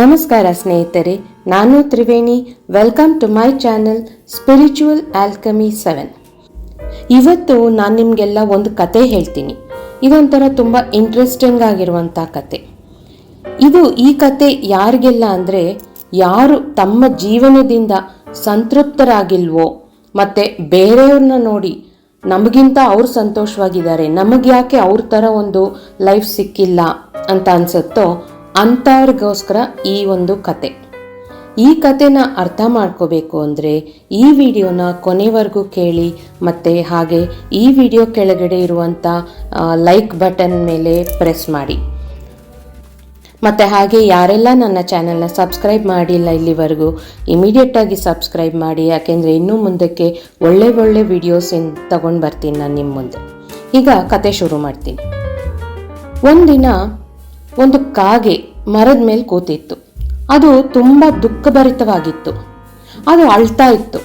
ನಮಸ್ಕಾರ ಸ್ನೇಹಿತರೆ, ನಾನು Triveni. Welcome to my channel spiritual alchemy seven ಇವತ್ತು ನಾನು ನಿಮಗೆಲ್ಲ ಒಂದು ಕತೆ ಹೇಳ್ತೀನಿ. ಇದೊಂಥರ ತುಂಬ ಇಂಟ್ರೆಸ್ಟಿಂಗ್ ಆಗಿರುವಂಥ ಕತೆ. ಇದು ಈ ಕತೆ ಯಾರಿಗೆಲ್ಲ ಅಂದರೆ, ಯಾರು ತಮ್ಮ ಜೀವನದಿಂದ ಸಂತೃಪ್ತರಾಗಿಲ್ವೋ, ಮತ್ತು ಬೇರೆಯವ್ರನ್ನ ನೋಡಿ ನಮಗಿಂತ ಅವ್ರು ಸಂತೋಷವಾಗಿದ್ದಾರೆ ನಮಗೆ ಯಾಕೆ ಅವ್ರ ಥರ ಒಂದು ಲೈಫ್ ಸಿಕ್ಕಿಲ್ಲ ಅಂತ ಅನ್ಸುತ್ತೋ ಅಂಥವ್ರಿಗೋಸ್ಕರ ಈ ಒಂದು ಕತೆ. ಈ ಕತೆನ ಅರ್ಥ ಮಾಡ್ಕೋಬೇಕು ಅಂದರೆ ಈ ವಿಡಿಯೋನ ಕೊನೆವರೆಗೂ ಕೇಳಿ ಮತ್ತು ಹಾಗೆ ಈ ವಿಡಿಯೋ ಕೆಳಗಡೆ ಇರುವಂಥ ಲೈಕ್ ಬಟನ್ ಮೇಲೆ ಪ್ರೆಸ್ ಮಾಡಿ. ಮತ್ತು ಹಾಗೆ ಯಾರೆಲ್ಲ ನನ್ನ ಚಾನೆಲ್ನ ಸಬ್ಸ್ಕ್ರೈಬ್ ಮಾಡಿಲ್ಲ ಇಲ್ಲಿವರೆಗೂ ಇಮಿಡಿಯೇಟಾಗಿ ಸಬ್ಸ್ಕ್ರೈಬ್ ಮಾಡಿ, ಯಾಕೆಂದರೆ ಇನ್ನೂ ಮುಂದಕ್ಕೆ ಒಳ್ಳೆ ಒಳ್ಳೆ ವಿಡಿಯೋಸ್ ತಗೊಂಡು ಬರ್ತೀನಿ ನಾನು ನಿಮ್ಮ ಮುಂದೆ. ಈಗ ಕತೆ ಶುರು ಮಾಡ್ತೀನಿ. ಒಂದಿನ ಒಂದು ಕಾಗೆ ಮರದ ಮೇಲೆ ಕೂತಿತ್ತು. ಅದು ತುಂಬ ದುಃಖಭರಿತವಾಗಿತ್ತು. ಅದು ಅಳ್ತಾ ಇತ್ತು.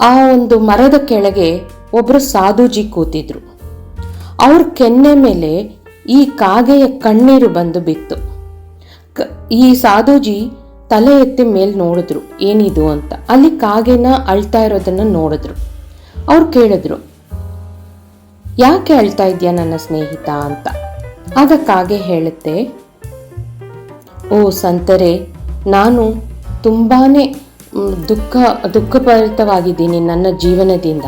ಆ ಒಂದು ಮರದ ಕೆಳಗೆ ಒಬ್ಬರು ಸಾಧುಜಿ ಕೂತಿದ್ರು. ಅವ್ರ ಕೆನ್ನೆ ಮೇಲೆ ಈ ಕಾಗೆಯ ಕಣ್ಣೀರು ಬಂದು ಬಿತ್ತು. ಈ ಸಾಧುಜಿ ತಲೆ ಎತ್ತಿ ಮೇಲೆ ನೋಡಿದ್ರು, ಏನಿದು ಅಂತ. ಅಲ್ಲಿ ಕಾಗೆನ ಅಳ್ತಾ ಇರೋದನ್ನ ನೋಡಿದ್ರು. ಅವ್ರು ಕೇಳಿದ್ರು, ಯಾಕೆ ಅಳ್ತಾ ಇದೆಯಾ ನನ್ನ ಸ್ನೇಹಿತ? ಅಂತ. ಆಗ ಕಾಗೆ ಹೇಳುತ್ತೆ ಓ ಸಂತರೆ, ನಾನು ತುಂಬಾ ದುಃಖ, ದುಃಖಭರಿತವಾಗಿದ್ದೀನಿ ನನ್ನ ಜೀವನದಿಂದ.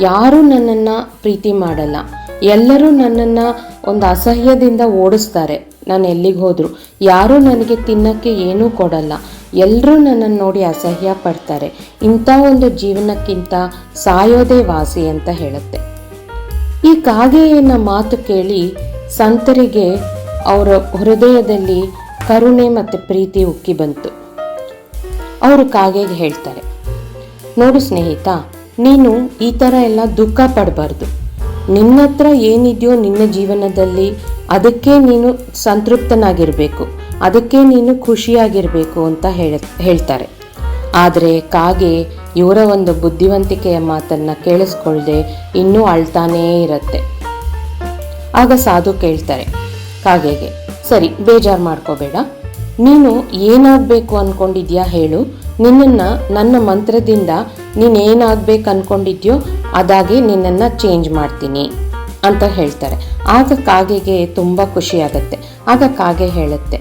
ಯಾರೂ ನನ್ನನ್ನು ಪ್ರೀತಿ ಮಾಡಲ್ಲ. ಎಲ್ಲರೂ ನನ್ನನ್ನು ಒಂದು ಅಸಹ್ಯದಿಂದ ಓಡಿಸ್ತಾರೆ. ನಾನು ಎಲ್ಲಿಗೆ ಹೋದರೂ. ಯಾರೂ ನನಗೆ ತಿನ್ನಕ್ಕೆ ಏನೂ ಕೊಡಲ್ಲ. ಎಲ್ಲರೂ ನನ್ನನ್ನು ನೋಡಿ ಅಸಹ್ಯ ಪಡ್ತಾರೆ. ಇಂಥ ಒಂದು ಜೀವನಕ್ಕಿಂತ ಸಾಯೋದೇ ವಾಸಿ ಅಂತ ಹೇಳುತ್ತೆ. ಈ ಕಾಗೆಯನ್ನ ಮಾತು ಕೇಳಿ ಸಂತರಿಗೆ ಅವರ ಹೃದಯದಲ್ಲಿ ಕರುಣೆ ಮತ್ತು ಪ್ರೀತಿ ಉಕ್ಕಿ ಬಂತು. ಅವರು ಕಾಗೆಗೆ ಹೇಳ್ತಾರೆ, ನೋಡು ಸ್ನೇಹಿತ, ನೀನು ಈ ಥರ ಎಲ್ಲ ದುಃಖ ಪಡಬಾರ್ದು. ನಿನ್ನ ಹತ್ರ ಏನಿದೆಯೋ ನಿನ್ನ ಜೀವನದಲ್ಲಿ ಅದಕ್ಕೆ ನೀನು ಸಂತೃಪ್ತನಾಗಿರಬೇಕು, ಅದಕ್ಕೆ ನೀನು ಖುಷಿಯಾಗಿರಬೇಕು ಅಂತ ಹೇಳ, ಹೇಳ್ತಾರೆ. ಆದರೆ ಕಾಗೆ ಇವರ ಒಂದು ಬುದ್ಧಿವಂತಿಕೆಯ ಮಾತನ್ನು ಕೇಳಿಸ್ಕೊಳ್ಳದೆ ಇನ್ನೂ ಅಳ್ತಾನೇ ಇರುತ್ತೆ. ಆಗ ಸಾಧು ಕೇಳ್ತಾರೆ, ಕಾಗೆಗೆ ಸರಿ, ಬೇಜಾರು ಮಾಡ್ಕೋಬೇಡ. ನೀನು ಏನಾಗಬೇಕು ಅಂದ್ಕೊಂಡಿದ್ಯಾ ಹೇಳು. ನಿನ್ನನ್ನು ನನ್ನ ಮಂತ್ರದಿಂದ ನೀನು ಏನಾಗಬೇಕು ಅನ್ಕೊಂಡಿದ್ಯೋ ಅದಾಗಿ ನಿನ್ನನ್ನು ಚೇಂಜ್ ಮಾಡ್ತೀನಿ ಅಂತ ಹೇಳ್ತಾರೆ. ಆಗ ಕಾಗೆಗೆ ತುಂಬ ಖುಷಿಯಾಗತ್ತೆ ಆಗ ಕಾಗೆ ಹೇಳುತ್ತೆ,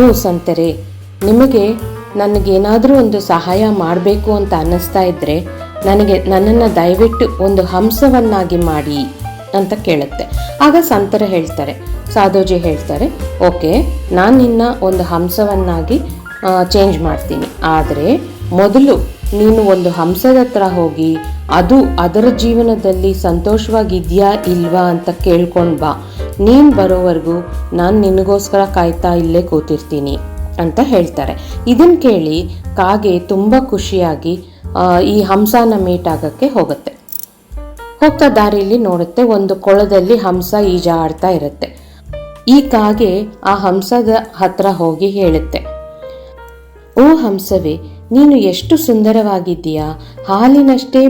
ಓ ಸಂತರೆ, ನಿಮಗೆ ನನಗೇನಾದರೂ ಒಂದು ಸಹಾಯ ಮಾಡಬೇಕು ಅಂತ ಅನ್ನಿಸ್ತಾ ಇದ್ದರೆ ನನಗೆ ನನ್ನನ್ನು ದಯವಿಟ್ಟು ಒಂದು ಹಂಸವನ್ನಾಗಿ ಮಾಡಿ. ಅಂತ ಕೇಳುತ್ತೆ. ಆಗ ಸಂತರ ಹೇಳ್ತಾರೆ, ಸಾಧೋಜಿ ಹೇಳ್ತಾರೆ, ಓಕೆ, ನಾನು ನಿನ್ನ ಒಂದು ಹಂಸವನ್ನಾಗಿ ಚೇಂಜ್ ಮಾಡ್ತೀನಿ. ಆದರೆ ಮೊದಲು ನೀನು ಒಂದು ಹಂಸದ ಹತ್ರ ಹೋಗಿ, ಅದು ಅದರ ಜೀವನದಲ್ಲಿ ಸಂತೋಷವಾಗಿದೆಯಾ ಇಲ್ವಾ ಅಂತ ಕೇಳ್ಕೊಂಡು ಬಾ. ನೀನು ಬರೋವರೆಗೂ ನಾನು ನಿನಗೋಸ್ಕರ ಕಾಯ್ತಾ ಇಲ್ಲೇ ಕೂತಿರ್ತೀನಿ ಅಂತ ಹೇಳ್ತಾರೆ. ಇದನ್ನು ಕೇಳಿ ಕಾಗೆ ತುಂಬ ಖುಷಿಯಾಗಿ ಈ ಹಂಸನ ಮೀಟ್ ಆಗೋಕ್ಕೆ ಹೋಗುತ್ತೆ. ಹೋಗ್ತಾ ದಾರಿಯಲ್ಲಿ ನೋಡುತ್ತೆ, ಒಂದು ಕೊಳದಲ್ಲಿ ಹಂಸ ಈಜಾಡ್ತಾ ಇರುತ್ತೆ. ಈ ಕಾಗೆ ಆ ಹಂಸದ ಹತ್ರ ಹೋಗಿ ಹೇಳುತ್ತೆ, ಓ ಹಂಸವೇ, ನೀನು ಎಷ್ಟು ಸುಂದರವಾಗಿದ್ದೀಯಾ, ಹಾಲಿನಷ್ಟೇ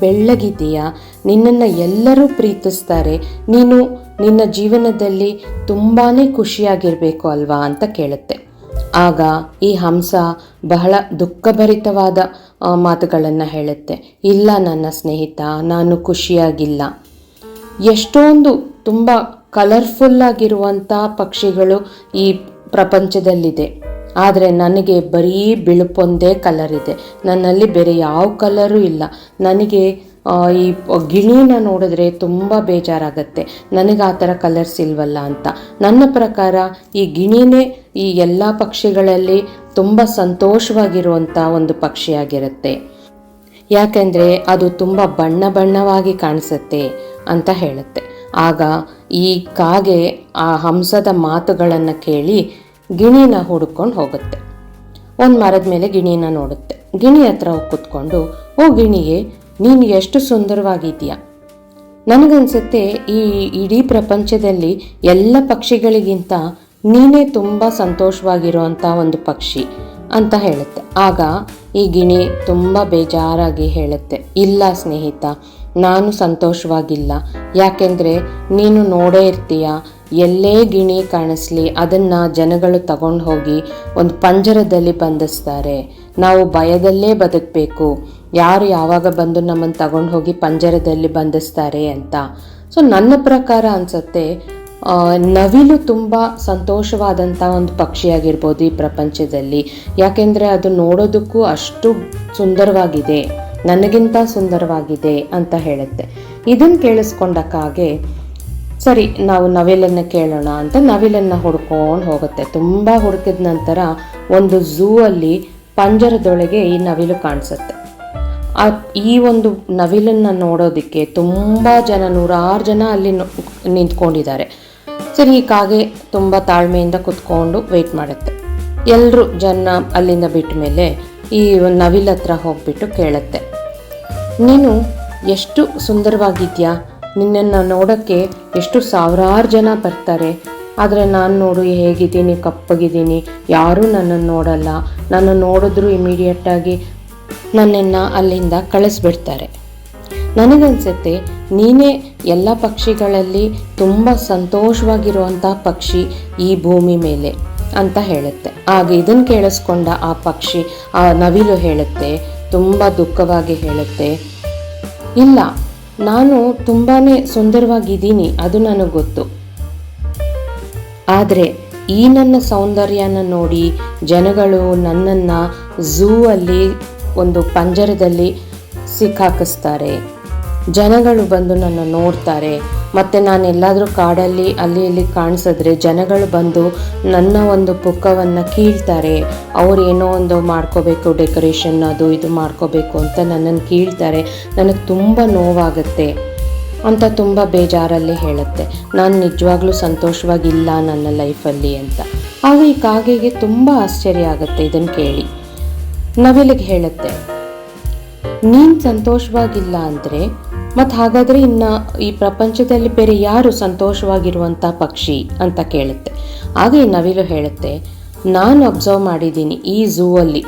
ಬೆಳ್ಳಗಿದ್ದೀಯಾ, ನಿನ್ನನ್ನು ಎಲ್ಲರೂ ಪ್ರೀತಿಸ್ತಾರೆ, ನೀನು ನಿನ್ನ ಜೀವನದಲ್ಲಿ ತುಂಬಾ ಖುಷಿಯಾಗಿರಬೇಕು ಅಲ್ವಾ? ಅಂತ ಕೇಳುತ್ತೆ. ಆಗ ಈ ಹಂಸ ಬಹಳ ದುಃಖಭರಿತವಾದ ಮಾತುಗಳನ್ನು ಹೇಳುತ್ತೆ. ಇಲ್ಲ ನನ್ನ ಸ್ನೇಹಿತ, ನಾನು ಖುಷಿಯಾಗಿಲ್ಲ. ಎಷ್ಟೊಂದು ತುಂಬ ಕಲರ್ಫುಲ್ ಆಗಿರುವಂಥ ಪಕ್ಷಿಗಳು ಈ ಪ್ರಪಂಚದಲ್ಲಿದೆ. ಆದರೆ ನನಗೆ ಬರೀ ಬಿಳುಪೊಂದೇ ಕಲರ್ ಇದೆ. ನನ್ನಲ್ಲಿ ಬೇರೆ ಯಾವ ಕಲರು ಇಲ್ಲ. ನನಗೆ ಈ ಗಿಣಿನ ನೋಡಿದ್ರೆ ತುಂಬ ಬೇಜಾರಾಗತ್ತೆ. ನನಗೆ ಆ ಥರ ಕಲರ್ಸ್ ಇಲ್ವಲ್ಲ ಅಂತ. ನನ್ನ ಪ್ರಕಾರ ಈ ಗಿಣಿನೇ ಈ ಎಲ್ಲ ಪಕ್ಷಿಗಳಲ್ಲಿ ತುಂಬ ಸಂತೋಷವಾಗಿರುವಂಥ ಒಂದು ಪಕ್ಷಿಯಾಗಿರುತ್ತೆ. ಯಾಕೆಂದರೆ ಅದು ತುಂಬ ಬಣ್ಣ ಬಣ್ಣವಾಗಿ ಕಾಣಿಸುತ್ತೆ ಅಂತ ಹೇಳುತ್ತೆ. ಆಗ ಈ ಕಾಗೆ ಆ ಹಂಸದ ಮಾತುಗಳನ್ನು ಕೇಳಿ ಗಿಣಿನ ಹುಡುಕೊಂಡು ಹೋಗುತ್ತೆ. ಒಂದು ಮರದ ಮೇಲೆ ಗಿಣಿನ ನೋಡುತ್ತೆ. ಗಿಣಿ ಹತ್ರ ಕೂತ್ಕೊಂಡು, ಓ ಗಿಣಿಗೆ ನೀನು ಎಷ್ಟು ಸುಂದರವಾಗಿದೀಯ ನನಗನ್ಸುತ್ತೆ ಈ ಇಡೀ ಪ್ರಪಂಚದಲ್ಲಿ ಎಲ್ಲ ಪಕ್ಷಿಗಳಿಗಿಂತ ನೀನೇ ತುಂಬ ಸಂತೋಷವಾಗಿರುವಂಥ ಒಂದು ಪಕ್ಷಿ ಅಂತ ಹೇಳುತ್ತೆ. ಆಗ ಈ ಗಿಣಿ ತುಂಬ ಬೇಜಾರಾಗಿ ಹೇಳುತ್ತೆ. ಇಲ್ಲ ಸ್ನೇಹಿತ, ನಾನು ಸಂತೋಷವಾಗಿಲ್ಲ. ಯಾಕೆಂದರೆ ನೀನು ನೋಡೇ ಇರ್ತೀಯ? ಎಲ್ಲೇ ಗಿಣಿ ಕಾಣಿಸ್ಲಿ, ಅದನ್ನು ಜನಗಳು ತಗೊಂಡು ಹೋಗಿ ಒಂದು ಪಂಜರದಲ್ಲಿ ಬಂಧಿಸ್ತಾರೆ. ನಾವು ಭಯದಲ್ಲೇ ಬದುಕಬೇಕು. ಯಾರು ಯಾವಾಗ ಬಂದು ನಮ್ಮನ್ನು ತಗೊಂಡು ಹೋಗಿ ಪಂಜರದಲ್ಲಿ ಬಂಧಿಸ್ತಾರೆ ಅಂತ. ಸೊ ನನ್ನ ಪ್ರಕಾರ ಅನಿಸುತ್ತೆ ನವಿಲು ತುಂಬ ಸಂತೋಷವಾದಂಥ ಒಂದು ಪಕ್ಷಿಯಾಗಿರ್ಬೋದು ಈ ಪ್ರಪಂಚದಲ್ಲಿ. ಯಾಕೆಂದರೆ ಅದು ನೋಡೋದಕ್ಕೂ ಅಷ್ಟು ಸುಂದರವಾಗಿದೆ, ನನಗಿಂತ ಸುಂದರವಾಗಿದೆ ಅಂತ ಹೇಳುತ್ತೆ. ಇದನ್ನು ಕೇಳಿಸ್ಕೊಂಡಕ್ಕಾಗೆ ಸರಿ, ನಾವು ನವಿಲನ್ನು ಕೇಳೋಣ ಅಂತ ನವಿಲನ್ನು ಹುಡ್ಕೊಂಡು ಹೋಗುತ್ತೆ. ತುಂಬ ಹುಡುಕಿದ ನಂತರ ಒಂದು ಝೂ ಅಲ್ಲಿ ಪಂಜರದೊಳಗೆ ಈ ನವಿಲು ಕಾಣಿಸುತ್ತೆ. ಆ ಈ ಒಂದು ನವಿಲನ್ನು ನೋಡೋದಕ್ಕೆ ತುಂಬ ಜನ, ನೂರಾರು ಜನ ಅಲ್ಲಿ ನಿಂತ್ಕೊಂಡಿದ್ದಾರೆ. ಸರಿ, ಈ ಕಾಗೆ ತುಂಬ ತಾಳ್ಮೆಯಿಂದ ಕುತ್ಕೊಂಡು ವೆಯ್ಟ್ ಮಾಡುತ್ತೆ. ಎಲ್ಲರೂ ಜನ ಅಲ್ಲಿಂದ ಬಿಟ್ಟ ಮೇಲೆ ಈ ನವಿಲ ಹತ್ರ ಹೋಗ್ಬಿಟ್ಟು ಕೇಳುತ್ತೆ. ನೀನು ಎಷ್ಟು ಸುಂದರವಾಗಿದ್ಯಾ? ನಿನ್ನನ್ನು ನೋಡೋಕ್ಕೆ ಎಷ್ಟು ಸಾವಿರಾರು ಜನ ಬರ್ತಾರೆ. ಆದರೆ ನಾನು ನೋಡು ಹೇಗಿದ್ದೀನಿ, ಕಪ್ಪಗಿದ್ದೀನಿ, ಯಾರೂ ನನ್ನನ್ನು ನೋಡಲ್ಲ. ನಾನು ನೋಡಿದ್ರು ಇಮಿಡಿಯೇಟಾಗಿ ನನ್ನನ್ನು ಅಲ್ಲಿಂದ ಕಳಿಸ್ಬಿಡ್ತಾರೆ. ನನಗನ್ಸುತ್ತೆ, ನೀನೇ ಎಲ್ಲ ಪಕ್ಷಿಗಳಲ್ಲಿ ತುಂಬ ಸಂತೋಷವಾಗಿರುವಂಥ ಪಕ್ಷಿ ಈ ಭೂಮಿ ಮೇಲೆ ಅಂತ ಹೇಳುತ್ತೆ. ಆಗ ಇದನ್ನು ಕೇಳಿಸ್ಕೊಂಡ ಆ ಪಕ್ಷಿ, ಆ ನವಿಲು ಹೇಳುತ್ತೆ, ತುಂಬ ದುಃಖವಾಗಿ ಹೇಳುತ್ತೆ. ಇಲ್ಲ, ನಾನು ತುಂಬಾ ಸುಂದರವಾಗಿದ್ದೀನಿ, ಅದು ನನಗೆ ಗೊತ್ತು. ಆದರೆ ಈ ನನ್ನ ಸೌಂದರ್ಯನ ನೋಡಿ ಜನಗಳು ನನ್ನನ್ನು ಝೂ ಅಲ್ಲಿ ಒಂದು ಪಂಜರದಲ್ಲಿ ಸಿಕ್ಕಾಕಿಸ್ತಾರೆ. ಜನಗಳು ಬಂದು ನನ್ನ ನೋಡ್ತಾರೆ. ಮತ್ತು ನಾನು ಎಲ್ಲಾದರೂ ಕಾಡಲ್ಲಿ, ಅಲ್ಲಿ ಇಲ್ಲಿ ಕಾಣಿಸಿದ್ರೆ ಜನಗಳು ಬಂದು ನನ್ನ ಒಂದು ಪುಕ್ಕವನ್ನು ಕೀಳ್ತಾರೆ. ಅವ್ರು ಏನೋ ಒಂದು ಮಾಡ್ಕೋಬೇಕು, ಡೆಕೋರೇಷನ್ ಅದು ಇದು ಮಾಡ್ಕೋಬೇಕು ಅಂತ ನನ್ನನ್ನು ಕೀಳ್ತಾರೆ. ನನಗೆ ತುಂಬ ನೋವಾಗುತ್ತೆ ಅಂತ ತುಂಬ ಬೇಜಾರಲ್ಲಿ ಹೇಳುತ್ತೆ. ನಾನು ನಿಜವಾಗ್ಲೂ ಸಂತೋಷವಾಗಿಲ್ಲ ನನ್ನ ಲೈಫಲ್ಲಿ ಅಂತ. ಆಗ ಈ ಕಾಗೆಗೆ ತುಂಬ ಆಶ್ಚರ್ಯ ಆಗುತ್ತೆ ಇದನ್ನು ಕೇಳಿ. ನವಿಲಿಗೆ ಹೇಳುತ್ತೆ, ನೀನು ಸಂತೋಷವಾಗಿಲ್ಲ ಅಂದರೆ ಮತ್ತು ಹಾಗಾದರೆ ಇನ್ನು ಈ ಪ್ರಪಂಚದಲ್ಲಿ ಬೇರೆ ಯಾರು ಸಂತೋಷವಾಗಿರುವಂಥ ಪಕ್ಷಿ? ಅಂತ ಕೇಳುತ್ತೆ. ಆಗ ಈ ನವಿಲು ಹೇಳುತ್ತೆ, ನಾನು ಅಬ್ಸರ್ವ್ ಮಾಡಿದ್ದೀನಿ ಈ ಝೂ ಅಲ್ಲಿ.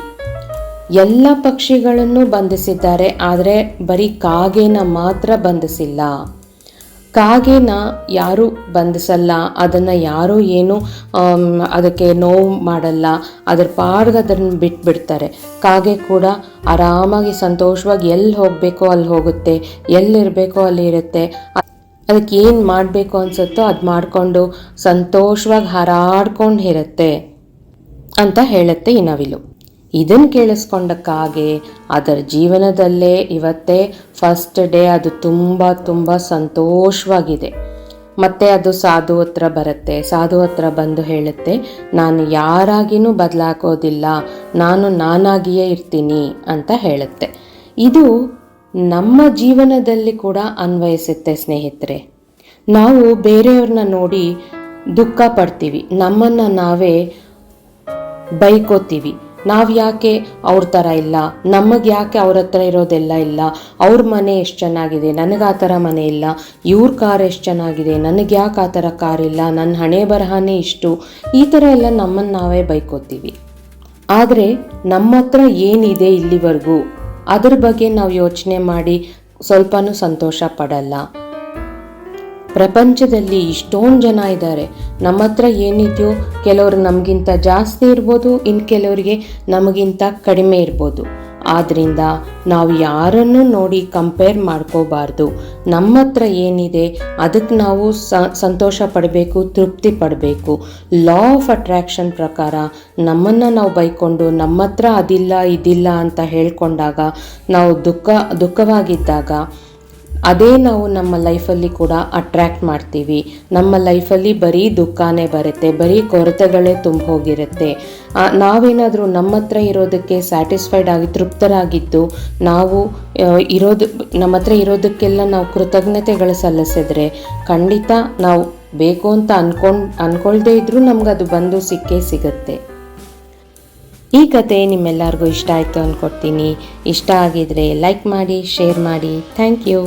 ಎಲ್ಲ ಪಕ್ಷಿಗಳನ್ನು ಬಂಧಿಸಿದ್ದಾರೆ, ಆದರೆ ಬರೀ ಕಾಗೆನ ಮಾತ್ರ ಬಂಧಿಸಿಲ್ಲ. ಕಾಗೆನ ಯಾರೂ ಬಂಧಿಸಲ್ಲ, ಅದನ್ನು ಯಾರೂ ಏನು ಅದಕ್ಕೆ ನೋವು ಮಾಡಲ್ಲ, ಅದ್ರ ಪಾಡ್ಗೆ ಅದನ್ನು ಬಿಟ್ಬಿಡ್ತಾರೆ. ಕಾಗೆ ಕೂಡ ಆರಾಮಾಗಿ ಸಂತೋಷವಾಗಿ ಎಲ್ಲಿ ಹೋಗಬೇಕೋ ಅಲ್ಲಿ ಹೋಗುತ್ತೆ ಎಲ್ಲಿರಬೇಕೋ ಅಲ್ಲಿ ಇರುತ್ತೆ. ಅದಕ್ಕೆ ಏನು ಮಾಡಬೇಕು ಅನ್ಸುತ್ತೋ ಅದು ಮಾಡಿಕೊಂಡು ಸಂತೋಷವಾಗಿ ಹಾರಾಡ್ಕೊಂಡು ಇರುತ್ತೆ ಅಂತ ಹೇಳುತ್ತೆ ಈ ಇದನ್ನು ಕೇಳಿಸ್ಕೊಂಡ ಕಾಗೆ ಅದರ ಜೀವನದಲ್ಲೇ ಇವತ್ತೇ ಫಸ್ಟ್ ಡೇ ಅದು ತುಂಬ ತುಂಬ ಸಂತೋಷವಾಗಿದೆ. ಮತ್ತೆ ಅದು ಸಾಧು ಹತ್ರ ಬರುತ್ತೆ. ಸಾಧು ಹತ್ರ ಬಂದು ಹೇಳುತ್ತೆ, ನಾನು ಯಾರಾಗಿನೂ ಬದಲಾಗೋದಿಲ್ಲ. ನಾನು ನಾನಾಗಿಯೇ ಇರ್ತೀನಿ ಅಂತ ಹೇಳುತ್ತೆ. ಇದು ನಮ್ಮ ಜೀವನದಲ್ಲಿ ಕೂಡ ಅನ್ವಯಿಸುತ್ತೆ ಸ್ನೇಹಿತರೆ. ನಾವು ಬೇರೆಯವ್ರನ್ನ ನೋಡಿ ದುಃಖ ಪಡ್ತೀವಿ. ನಮ್ಮನ್ನು ನಾವೇ ಬೈಕೋತೀವಿ. ನಾವು ಯಾಕೆ ಅವ್ರ ಥರ ಇಲ್ಲ? ನಮಗೆ ಯಾಕೆ ಅವ್ರ ಹತ್ರ ಇರೋದೆಲ್ಲ ಇಲ್ಲ? ಅವ್ರ ಮನೆ ಎಷ್ಟು ಚೆನ್ನಾಗಿದೆ? ನನಗೆ ಆ ಥರ ಮನೆ ಇಲ್ಲ. ಇವ್ರ ಕಾರ್ ಎಷ್ಟು ಚೆನ್ನಾಗಿದೆ? ನನಗೆ ಯಾಕೆ ಆ ಥರ ಕಾರ್ ಇಲ್ಲ? ನನ್ನ ಹಣೆ ಬರಹನೇ ಇಷ್ಟು. ಈ ಥರ ಎಲ್ಲ ನಮ್ಮನ್ನು ನಾವೇ ಬೈಕೋತೀವಿ. ಆದರೆ ನಮ್ಮ ಹತ್ರ ಏನಿದೆ ಇಲ್ಲಿವರೆಗೂ? ಅದ್ರ ಬಗ್ಗೆ ನಾವು ಯೋಚನೆ ಮಾಡಿ ಸ್ವಲ್ಪನೂ ಸಂತೋಷ ಪಡಲ್ಲ. ಪ್ರಪಂಚದಲ್ಲಿ ಇಷ್ಟೊಂದು ಜನ ಇದ್ದಾರೆ. ನಮ್ಮ ಹತ್ರ ಏನಿದೆಯೋ ಕೆಲವರು ನಮಗಿಂತ ಜಾಸ್ತಿ ಇರ್ಬೋದು ಇನ್ನು ಕೆಲವರಿಗೆ ನಮಗಿಂತ ಕಡಿಮೆ ಇರ್ಬೋದು. ಆದ್ದರಿಂದ ನಾವು ಯಾರನ್ನು ನೋಡಿ ಕಂಪೇರ್ ಮಾಡ್ಕೋಬಾರ್ದು. ನಮ್ಮ ಹತ್ರ ಏನಿದೆ ಅದಕ್ಕೆ ನಾವು ಸಂತೋಷ ಪಡಬೇಕು, ತೃಪ್ತಿ ಪಡಬೇಕು. ಲಾ ಆಫ್ ಅಟ್ರ್ಯಾಕ್ಷನ್ ಪ್ರಕಾರ ನಮ್ಮನ್ನು ನಾವು ಬೈಕೊಂಡು ನಮ್ಮ ಹತ್ರ ಅದಿಲ್ಲ, ಇದಿಲ್ಲ ಅಂತ ಹೇಳ್ಕೊಂಡಾಗ, ನಾವು ದುಃಖ, ದುಃಖವಾಗಿದ್ದಾಗ ಅದೇ ನಾವು ನಮ್ಮ ಲೈಫಲ್ಲಿ ಕೂಡ ಅಟ್ರ್ಯಾಕ್ಟ್ ಮಾಡ್ತೀವಿ. ನಮ್ಮ ಲೈಫಲ್ಲಿ ಬರೀ ದುಃಖನೇ ಬರುತ್ತೆ, ಬರೀ ಕೊರತೆಗಳೇ ತುಂಬ ಹೋಗಿರುತ್ತೆ. ನಾವೇನಾದರೂ ನಮ್ಮ ಹತ್ರ ಇರೋದಕ್ಕೆ ಸ್ಯಾಟಿಸ್ಫೈಡ್ ಆಗಿ, ತೃಪ್ತರಾಗಿದ್ದು ನಾವು ಇರೋದು, ನಮ್ಮ ಹತ್ರ ಇರೋದಕ್ಕೆಲ್ಲ ನಾವು ಕೃತಜ್ಞತೆಗಳು ಸಲ್ಲಿಸಿದ್ರೆ ಖಂಡಿತ ನಾವು ಬೇಕು ಅಂತ ಅನ್ಕೊಂಡು ಇದ್ರೂ ನಮ್ಗೆ ಅದು ಬಂದು ಸಿಕ್ಕೇ ಸಿಗುತ್ತೆ. ಈ ಕತೆ ನಿಮ್ಮೆಲ್ಲರಿಗೂ ಇಷ್ಟ ಆಯಿತು ಅಂದ್ಕೊಡ್ತೀನಿ ಇಷ್ಟ ಆಗಿದ್ರೆ ಲೈಕ್ ಮಾಡಿ ಶೇರ್ ಮಾಡಿ. Thank you